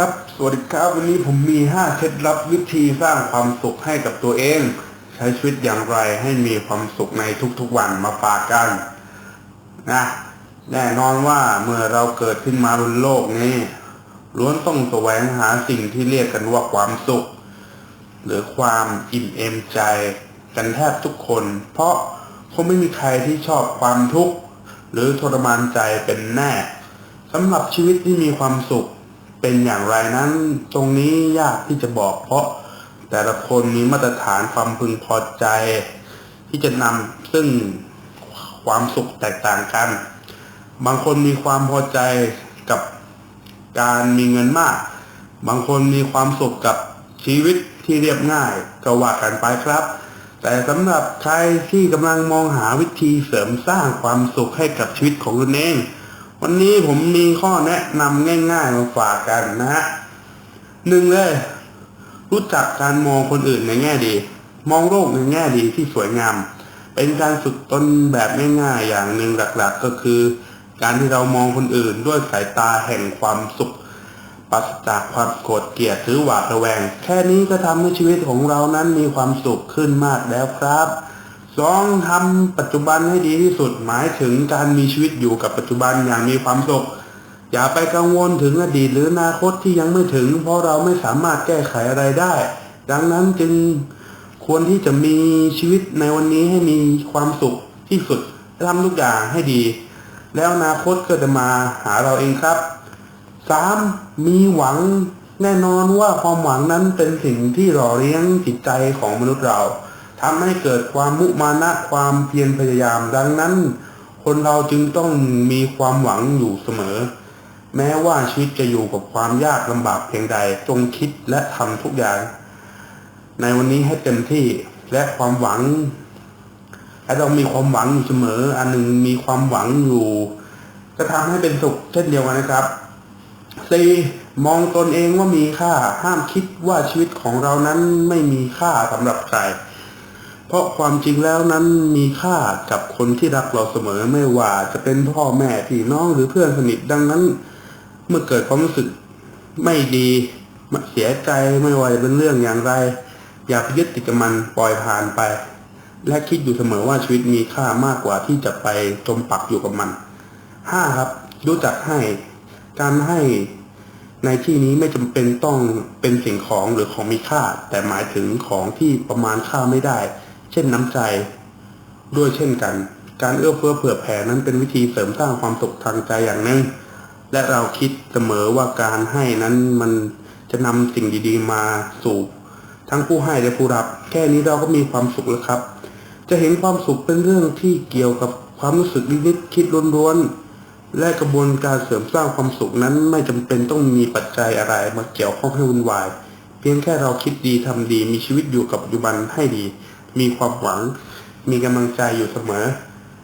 ครับ สวัสดีครับ วันนี้ผมมี 5 เคล็ดลับวิธีสร้างความสุขให้กับตัวเอง ใช้ชีวิตอย่างไรให้มีความสุขในทุกๆวันมาฝากกันนะแน่นอนว่าเมื่อเราเกิดขึ้นมาบนโลกนี้ ล้วนต้องแสวงหาสิ่งที่เรียกกันว่าความสุข หรือความอิ่มเอมใจ กันแทบทุกคน เพราะคงไม่มีใครที่ชอบความทุกข์หรือทรมานใจเป็นแน่สำหรับชีวิตที่มีความสุข เป็นอย่างไรนั้น ตรงนี้ยากที่จะบอก เพราะแต่ละคนมีมาตรฐานความพึงพอใจ ที่จะนำซึ่งความสุขแตกต่างกัน บางคนมีความพอใจกับการมีเงินมาก บางคนมีความสุขกับชีวิตที่เรียบง่ายก็ว่ากันไปครับ แต่สำหรับใครที่กำลังมองหาวิธีเสริมสร้างความสุขให้กับชีวิตของตนเอง วันนี้ผมมีข้อแนะนำง่ายๆมาฝากกันนะฮะหนึ่งเลย รู้จักการมองคนอื่นในแง่ดี มองโลกในแง่ดีที่สวยงาม เป็นการฝึกตนแบบง่ายๆอย่างหนึ่งหลักๆ ก็คือ การที่เรามองคนอื่นด้วยสายตาแห่งความสุขปราศจากความโกรธเกลียดหรือหวาดระแวง แค่นี้ก็ทำให้ชีวิตของเรานั้นมีความสุขขึ้นมากแล้วครับ สองทำปัจจุบันให้ดีที่สุดหมายถึงการมีชีวิตอยู่กับปัจจุบันอย่างมีความสุขอย่าไปกังวลถึงอดีตหรืออนาคตที่ยังไม่ถึง เพราะเราไม่สามารถแก้ไขอะไรได้ ดังนั้นจึงควรที่จะมีชีวิตในวันนี้ให้มีความสุขที่สุดทำทุกอย่างให้ดี แล้วอนาคตก็จะมาหาเราเองครับสามมีหวังแน่นอนว่าความหวังนั้นเป็นสิ่งที่หล่อเลี้ยงจิตใจของมนุษย์เรา ทำให้เกิดความมุมานะความเพียรพยายาม ดังนั้น คนเราจึงต้องมีความหวังอยู่เสมอ แม้ว่าชีวิตจะอยู่กับความยากลำบากเพียงใดจงคิดและทำทุกอย่าง ในวันนี้ให้เต็มที่และความหวังและเรามีความหวังอยู่เสมอ อันหนึ่งมีความหวังอยู่ จะทำให้เป็นสุขเช่นเดียวกันนะครับสี่มองตนเองว่ามีค่าห้ามคิดว่าชีวิตของเรานั้นไม่มีค่าสำหรับใคร เพราะความจริงแล้วนั้นมีค่ากับคนที่รักเราเสมอไม่ว่าจะเป็นพ่อแม่พี่น้องหรือเพื่อนสนิทดังนั้น เมื่อเกิดความรู้สึกไม่ดีเสียใจไม่ว่าจะเป็นเรื่องอย่างไร อย่าไปยึดติดกับมันปล่อยผ่านไป และคิดอยู่เสมอว่าชีวิตมีค่ามากกว่าที่จะไปจมปักอยู่กับมันห้าครับ รู้จักให้การให้ในที่นี้ไม่จำเป็นต้องเป็นสิ่งของหรือของมีค่า แต่หมายถึงของที่ประมาณค่าไม่ได้ ช่นน้ำใจ ด้วยเช่นกัน การเอื้อเฟื้อเผื่อแผ่นั้นเป็นวิธีเสริมสร้างความสุขทางใจอย่างหนึ่งและเราคิดเสมอว่าการให้นั้นมันจะนำสิ่งดีๆ มาสู่ทั้งผู้ให้และผู้รับ แค่นี้เราก็มีความสุขแล้วครับ จะเห็นความสุขเป็นเรื่องที่เกี่ยวกับความรู้สึกนิดๆคิดล้วนๆและกระบวนการเสริมสร้างความสุขนั้นไม่จำเป็นต้องมีปัจจัยอะไรมาเกี่ยวข้องให้วุ่นวาย เพียงแค่เราคิดดีทำดีมีชีวิตอยู่กับปัจจุบันให้ดี มีความหวัง มีกำลังใจอยู่เสมอ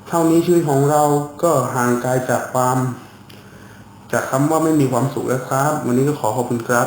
เท่านี้ชีวิตของเราก็ห่างไกลจากความ จากคำว่าไม่มีความสุขแล้วครับ วันนี้ก็ขอขอบคุณครับ